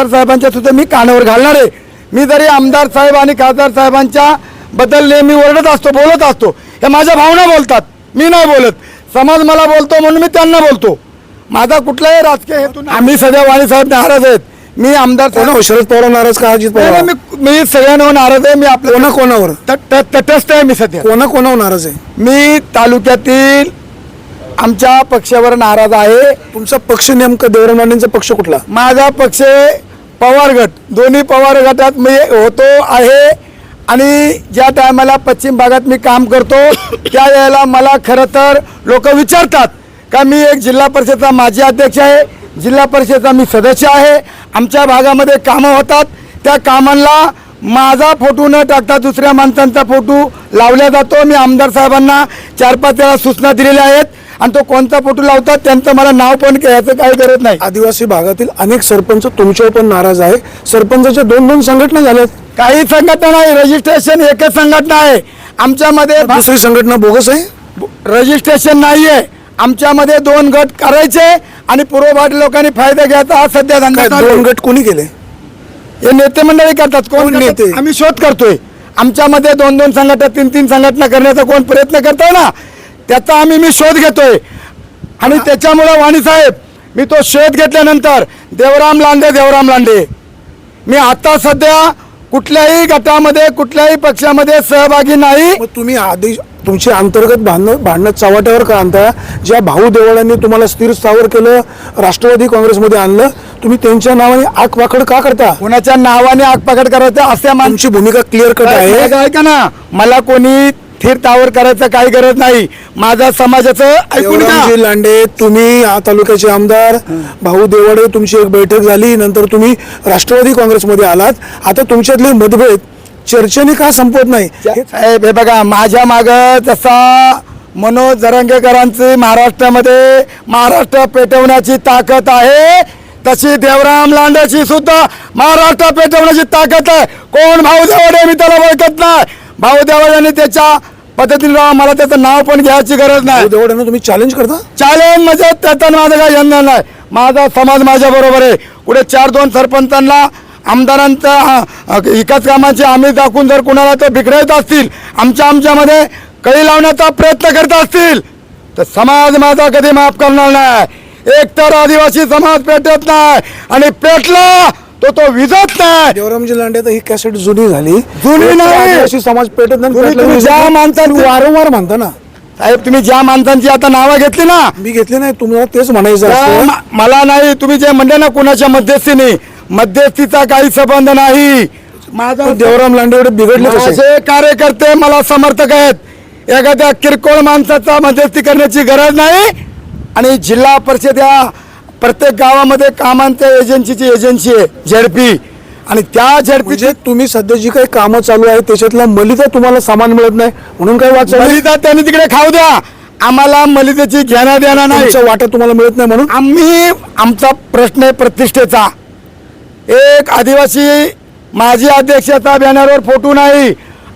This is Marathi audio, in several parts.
खासदार साहेबांच्या सुद्धा मी कानावर घालणार आहे. मी जरी आमदार साहेब आणि खासदार साहेबांच्या बद्दल नेहमी ओरडत असतो बोलत असतो हे माझ्या भावना बोलतात. मी नाही बोलत. समाज मला बोलतो म्हणून मी त्यांना बोलतो. माझा कुठलाही राजकीय हेतू नाही. आम्ही सध्या वाणी साहेब नाराज आहेत. मी आमदार कोणा? शरद पवार नाराज का? अजित पवार? मी मी सगळ्यांवर नाराज आहे. मी आपल्या कोणा कोणावर? तट- तट- तटस्थ आहे मी सध्या. कोणा कोणावर नाराज आहे? मी तालुक्यातील आमच्या पक्षावर नाराज आहे. तुमचा पक्ष नेमकं लांडेंचा पक्ष कुठला? माझा पक्ष पवार गट. दोन्ही पवार गटात मी होतो आहे. आणि ज्या टायमाला पश्चिम भागात मी काम करतो त्या वेळेला मला खरं तर लोक विचारतात का मी एक जिल्हा परिषदचा माजी अध्यक्ष आहे. जिल्हा परिषदचा मी सदस्य आहे. आमच्या भागामध्ये कामं होतात. त्या कामांना माझा फोटो न टाकता दुसऱ्या माणसांचा फोटो लावला जातो. मी आमदार साहेबांना चार पाच वेळा सूचना दिलेल्या आहेत. आणि तो कोणता फोटो लावतात त्यांचं मला नाव पण घ्यायचं काही गरज नाही. आदिवासी भागातील अनेक सरपंच तुमच्यावर पण नाराज आहे. सरपंचाच्या दोन दोन संघटना झाल्यात काही संघटना नाही रजिस्ट्रेशन एकच संघटना आहे. आमच्यामध्ये दुसरी संघटना बोगस आहे? रजिस्ट्रेशन नाहीये. आमच्यामध्ये दोन गट करायचे आणि पूर्वभाट लोकांनी फायदा घ्यायचा हा सध्या धंदा आहे. दोन गट कोणी केले? हे नेते मंडळी करतात. कोण? नेते? आम्ही शोध करतोय. आमच्यामध्ये दोन दोन संघटना तीन तीन संघटना करण्याचा कोण प्रयत्न करतोय ना? त्याचा आम्ही मी शोध घेतोय. आणि त्याच्यामुळे वाणी साहेब मी तो शोध घेतल्यानंतर देवराम लांडे देवराम लांडे. मी आता सध्या कुठल्याही गटामध्ये कुठल्याही पक्षामध्ये सहभागी नाही. तुम्ही आधी तुमची अंतर्गत भांडणं भांडणं चव्हाट्यावर का आणता ज्या भाऊ देवळांनी तुम्हाला स्थिर स्थावर केलं राष्ट्रवादी काँग्रेसमध्ये आणलं तुम्ही त्यांच्या नावाने आग पाखड का करता? कोणाच्या नावाने आगपाकड करायचं असे तुमची भूमिका क्लिअर कट आहे. आहे ऐका ना. मला कोणी थीर तावर करायचं काही गरज नाही. माझा समाजाचं ऐकून घ्या. देवरामजी लांडे तुम्ही या तालुक्याचे आमदार भाऊ देवाडे तुमची एक बैठक झाली नंतर तुम्ही राष्ट्रवादी काँग्रेसमध्ये आलात. आता तुमच्यातले मतभेद चर्चेने का संपत नाही? हे- साहेब हे बघा माझ्या माग जसा मनोज जरंगेकरांची महाराष्ट्रामध्ये महाराष्ट्र पेटवण्याची ताकद आहे. तशी देवराम लांडेची सुद्धा महाराष्ट्र पेटवण्याची ताकद आहे. कोण भाऊ देवाडे मी त्याला ओळखत नाही. भाऊ देवाड्याने त्याच्या पद्धतीने राहा मला त्याचं नाव पण घ्यायची गरज नाही. देवाड्यांना तुम्ही चॅलेंज करता? चॅलेंज म्हणजे त्याचा माझं काही यंदा नाही. माझा समाज माझ्या बरोबर आहे. पुढे चार दोन सरपंचांना आमदारांचा विकास कामाचे आम्ही दाखवून जर कुणाला ते बिघडत असतील आमच्या आमच्यामध्ये कळी लावण्याचा प्रयत्न करत असतील तर समाज माझा कधी माफ करणार नाही. एक तर आदिवासी समाज पेटत नाही. आणि पेटला तो तो विजत नाही. देवरामजी लांडे आता ही कॅसेट जुनी झाली. जुनी नाही. आदिवासी समाज पेटत नाही तुम्ही- नाही. ज्या माणसांचं- तुम्ही वारंवार म्हणता ना. साहेब तुम्ही ज्या माणसांची आता नावं घेतली ना मी घेतले नाही तुम्हाला तेच म्हणायचं त्या असतं. म- मला नाही तुम्ही जे म्हणले ना कुणाच्या मध्यस्थीने मध्यस्थीचा काही संबंध नाही. माझा पण देवराम लांडे एवढे बिघडले कसे? माझे कार्यकर्ते मला समर्थक आहेत. एखाद्या किरकोळ माणसाचा मध्यस्थी करण्याची गरज नाही. आणि जिल्हा परिषद या प्रत्येक गावामध्ये कामांच्या एजन्सीची एजन्सी आहे झेडपी आणि त्या झेडपीची म्हणजे तुम्ही सध्या जी काही कामं चालू आहेत त्याच्यातला मलिदा तुम्हाला सामान मिळत नाही. म्हणून काय वाच मलिदा त्यांनी तिकडे खाऊ द्या. आम्हाला मलिदेची घेण्या देणार नाही. तुमचा वाटा तुम्हाला मिळत नाही म्हणून? आम्ही आमचा प्रश्न आहे प्रतिष्ठेचा. एक आदिवासी माजी अध्यक्षाचा बॅनरवर फोटो नाही.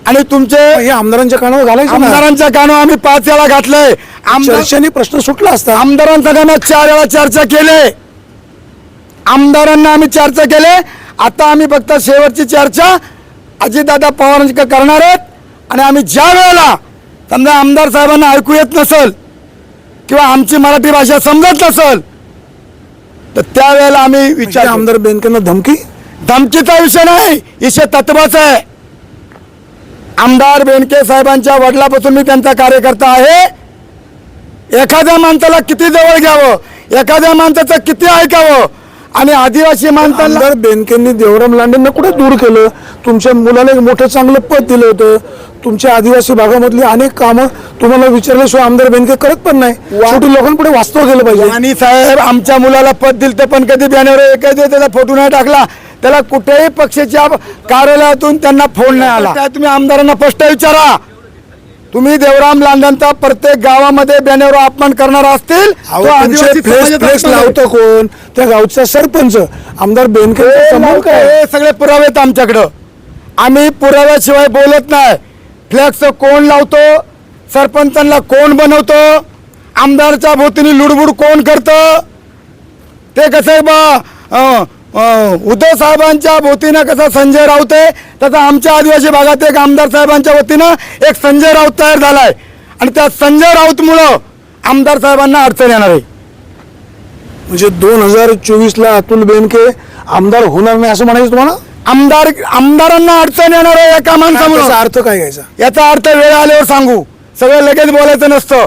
आणि तुमचे हे आमदारांच्या कानावर घालायचं ना. आमदारांच्या कानावर आम्ही पाच वेळा घातलंय. आमदार चर्चेने प्रश्न सुटला असता. आमदारांसंघाने चार वेळा चर्चा केले. आमदारांना आम्ही चर्चा केले. आता आम्ही फक्त शेवटची चर्चा अजितदादा पवारांची करणार आहेत. आणि आम्ही ज्या वेळेला समजा आमदार साहेबांना ऐकू येत नसल किंवा आमची मराठी भाषा समजत नसल तर त्यावेळेला आम्ही विचार विचार आमदार आमदार बेनकेंना धमकी? धमकीचा विषय नाही विषय तत्वाचा आहे. आमदार बेनके साहेबांच्या वडिलापासून मी त्यांचा कार्यकर्ता आहे. एखाद्या माणसाला किती जवळ घ्यावं? एखाद्या माणसाचं किती ऐकावं? आणि आदिवासी माणसाला बेनकेंनी देवराम लांडेंना कुठे दूर केलं? तुमच्या मुलाला एक मोठं चांगलं पद दिलं होतं. तुमच्या आदिवासी भागामधली अनेक कामं तुम्हाला विचारल्याशिवाय आमदार बेनके करत पण नाही. शेवटी लोकांपुढे वास्तव गेलं पाहिजे. आणि साहेब आमच्या मुलाला पद दिलं तर पण कधी बॅनर एका दिवस त्याचा फोटो नाही टाकला. त्याला कुठेही पक्षाच्या कार्यालयातून त्यांना फोन नाही आला. त्या तुम्ही आमदारांना स्पष्ट विचारा. तुम्ही देवराम लांडांचा प्रत्येक गावामध्ये बॅनरवर अपमान करणार असतील. लावतो कोण? त्या गावचा सरपंच आमदार बेनके हे काय? सगळे पुरावे आहेत आमच्याकडं. आम्ही पुराव्याशिवाय बोलत नाही. फ्लॅक्स कोण लावतो? सरपंचांना कोण बनवतो? आमदारच्या भोवतीने लुडबुड कोण करतं? ते कसं आहे बा? उद्धव साहेबांच्या वतीनं कसं संजय राऊत आहे तसं आमच्या आदिवासी भागात एक आमदार साहेबांच्या वतीनं एक संजय राऊत तयार झालाय. आणि त्या संजय राऊतमुळं आमदार साहेबांना अडचण येणार आहे. म्हणजे दोन हजार चोवीस ला अतुल बेनके आमदार होणार नाही असं म्हणायचं तुम्हाला? आमदार आमदारांना अडचण येणार आहे एका माणसामुळं. अर्थ काय घ्यायचा? याचा अर्थ वेळ आल्यावर सांगू. सगळं लगेच बोलायचं नसतं.